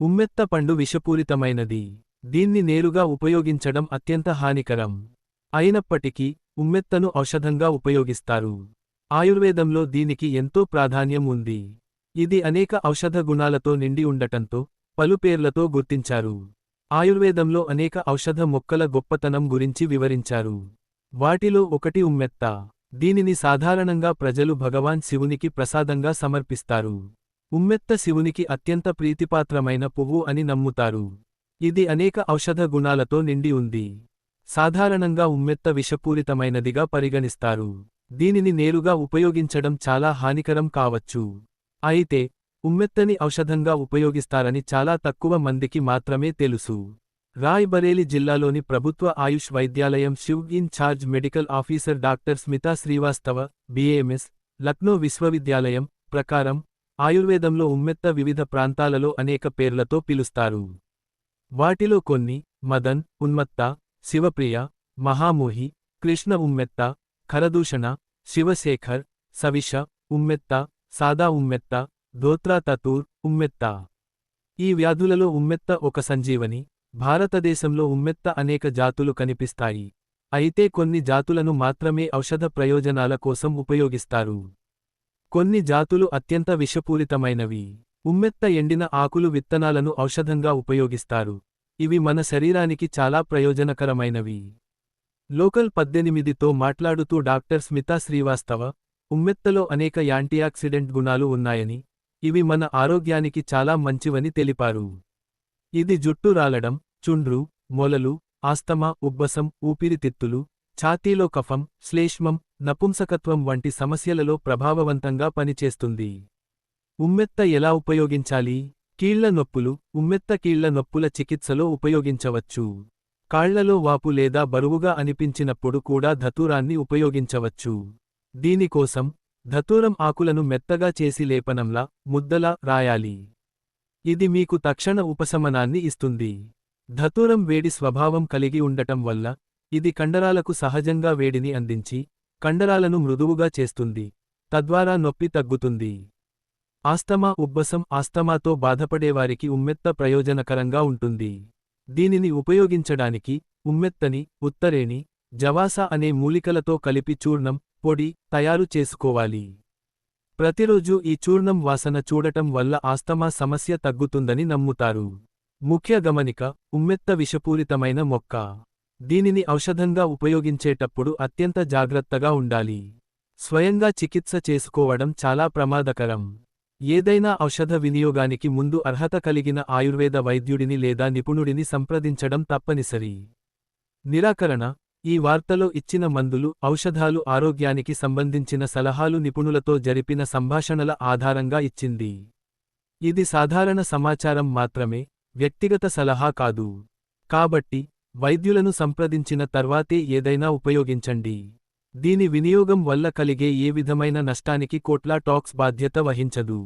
ఉమ్మెత్త పండు విషపూరితమైనది. దీన్ని నేరుగా ఉపయోగించడం అత్యంత హానికరం. అయినప్పటికీ ఉమ్మెత్తను ఔషధంగా ఉపయోగిస్తారు. ఆయుర్వేదంలో దీనికి ఎంతో ప్రాధాన్యం ఉంది. ఇది అనేక ఔషధ గుణాలతో నిండి ఉండటంతో పలు పేర్లతో గుర్తించారు. ఆయుర్వేదంలో అనేక ఔషధ మొక్కల గొప్పతనం గురించి వివరించారు. వాటిలో ఒకటి ఉమ్మెత్త. దీనిని సాధారణంగా ప్రజలు భగవాన్ శివునికి ప్రసాదంగా సమర్పిస్తారు. ఉమ్మెత్త శివునికి అత్యంత ప్రీతిపాత్రమైన పువ్వు అని నమ్ముతారు. ఇది అనేక ఔషధ గుణాలతో నిండి ఉంది. సాధారణంగా ఉమ్మెత్త విషపూరితమైనదిగా పరిగణిస్తారు. దీనిని నేరుగా ఉపయోగించడం చాలా హానికరం కావచ్చు. అయితే ఉమ్మెత్తని ఔషధంగా ఉపయోగిస్తారని చాలా తక్కువ మందికి మాత్రమే తెలుసు. రాయ్ బరేలి జిల్లాలోని ప్రభుత్వ AYUSH వైద్యాలయం Shiv in charge medical officer doctor Smita Srivastava BAMS Lucknow విశ్వవిద్యాలయం ప్రకారం ఆయుర్వేదంలో ఉమ్మెత్త వివిధ ప్రాంతాలలో అనేక పేర్లతో పిలుస్తారు. వాటిలో కొన్ని మదన్ ఉన్మత్త శివప్రియ మహామోహి కృష్ణ ఉమ్మెత్త ఖరదూషణ శివశేఖర్ సవిష ఉమ్మెత్త సాదా ఉమ్మెత్త ధోత్రా తతూర్ ఉమ్మెత్త. ఈ వ్యాధులలో ఉమ్మెత్త ఒక సంజీవని భారతదేశంలో ఉమ్మెత్త అనేక జాతులు కనిపిస్తాయి. అయితే కొన్ని జాతులను మాత్రమే ఔషధ ప్రయోజనాల కోసం ఉపయోగిస్తారు. కొన్ని జాతులు అత్యంత విషపూరితమైనవి. ఉమ్మెత్త ఎండిన ఆకులు విత్తనాలను ఔషధంగా ఉపయోగిస్తారు. ఇవి మన శరీరానికి చాలా ప్రయోజనకరమైనవి. లోకల్ పద్దెనిమిదితో మాట్లాడుతూ డాక్టర్ స్మితా శ్రీవాస్తవ ఉమ్మెత్తలో అనేక యాంటీయాక్సిడెంట్ గుణాలు ఉన్నాయని ఇవి మన ఆరోగ్యానికి చాలా మంచివని తెలిపారు. ఇది జుట్టు రాలడం చుండ్రు మొలలు ఆస్తమా ఉబ్బసం ఊపిరితిత్తులు ఛాతీలో కఫం శ్లేష్మం నపుంసకత్వం వంటి సమస్యలలో ప్రభావవంతంగా పనిచేస్తుంది. ఉమ్మెత్త ఎలా ఉపయోగించాలి? కీళ్ళ నొప్పులు ఉమ్మెత్త కీళ్ళ నొప్పుల చికిత్సలో ఉపయోగించవచ్చు. కాళ్ళలో వాపు లేదా బరువుగా అనిపించినప్పుడు కూడా ధతూరాన్ని ఉపయోగించవచ్చు. దీనికోసం ధతూరం ఆకులను మెత్తగా చేసి లేపనంలా ముద్దలా రాయాలి. ఇది మీకు తక్షణ ఉపశమనాన్ని ఇస్తుంది. ధతూరం వేడి స్వభావం కలిగి ఉండటం వల్ల ఇది కండరాలకు సహజంగా వేడిని అందించి కండరాలను మృదువుగా చేస్తుంది తద్వారా నొప్పి తగ్గుతుంది. ఆస్తమా ఉబ్బసం ఆస్తమాతో బాధపడేవారికి ఉమ్మెత్త ప్రయోజనకరంగా ఉంటుంది. దీనిని ఉపయోగించడానికి ఉమ్మెత్తని ఉత్తరేణి జవాస అనే మూలికలతో కలిపి చూర్ణం పొడి తయారు చేసుకోవాలి. ప్రతిరోజూ ఈ చూర్ణం వాసన చూడటం వల్ల ఆస్తమా సమస్య తగ్గుతుందని నమ్ముతారు. ముఖ్య గమనిక ఉమ్మెత్త విషపూరితమైన మొక్క. దీనిని ఔషధంగా ఉపయోగించేటప్పుడు అత్యంత జాగ్రత్తగా ఉండాలి. స్వయంగా చికిత్స చేసుకోవడం చాలా ప్రమాదకరం. ఏదైనా ఔషధ వినియోగానికి ముందు అర్హత కలిగిన ఆయుర్వేద వైద్యుడిని లేదా నిపుణుడిని సంప్రదించడం తప్పనిసరి. నిరాకరణ ఈ వార్తలో ఇచ్చిన మందులు ఔషధాలు ఆరోగ్యానికి సంబంధించిన సలహాలు నిపుణులతో జరిపిన సంభాషణల ఆధారంగా ఇచ్చింది. ఇది సాధారణ సమాచారం మాత్రమే వ్యక్తిగత సలహా కాదు. కాబట్టి వైద్యులను సంప్రదించిన తర్వాతే ఏదైనా ఉపయోగించండి. దీని వినియోగం వల్ల కలిగే ఏ విధమైన నష్టానికి కోట్లా టాక్స్ బాధ్యత వహించదు.